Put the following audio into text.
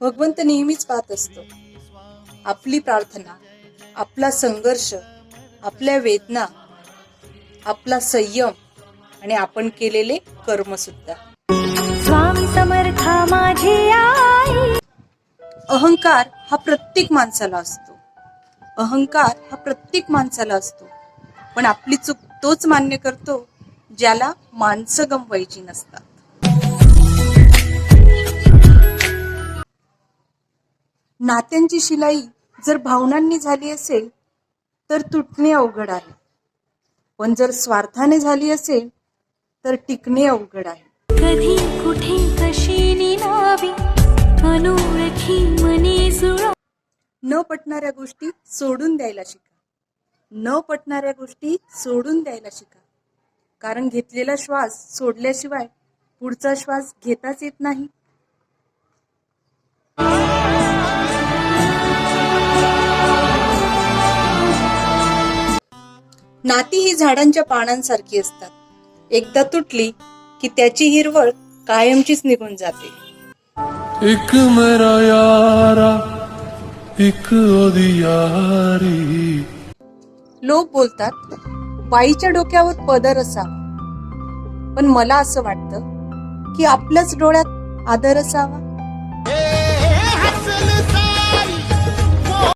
भगवंत नेहमीच पाहत असतो. आपली प्रार्थना आपला संघर्ष आपल्या वेदना आपला संयम आणि आपण केलेले कर्म सुद्धा. स्वामी समर्था माझी आई. अहंकार हा प्रत्येक माणसाला असतो. अहंकार हा प्रत्येक माणसाला असतो. पण आपली चूक तोच मान्य करतो ज्याला माणसं गमवायची नसतात. नात्यांची शिलाई जर भावनांनी झाली असेल तर तुटणे अवघड आहे. पण जर स्वार्थाने झाली असेल तर टिकणे अवघड आहे. कधी कुठे कशी निनावी अनोळखी मने जुळा न पटणाऱ्या गोष्टी सोडून द्यायला शिका. न पटणाऱ्या गोष्टी सोडून द्यायला शिका. कारण घेतलेला श्वास सोडल्याशिवाय पुढचा श्वास घेताच येत नाही. नाती ही झाडांच्या पानांसारखी असतात. एकदा तुटली की त्याची हिरवळ कायमचीच निघून जाते. एक मेरा यारा एक लोक बोलतात बाईच्या डोक्यावर पदर असावा. पण मला असं वाटतं की आपल्याच डोळ्यात आदर असावा.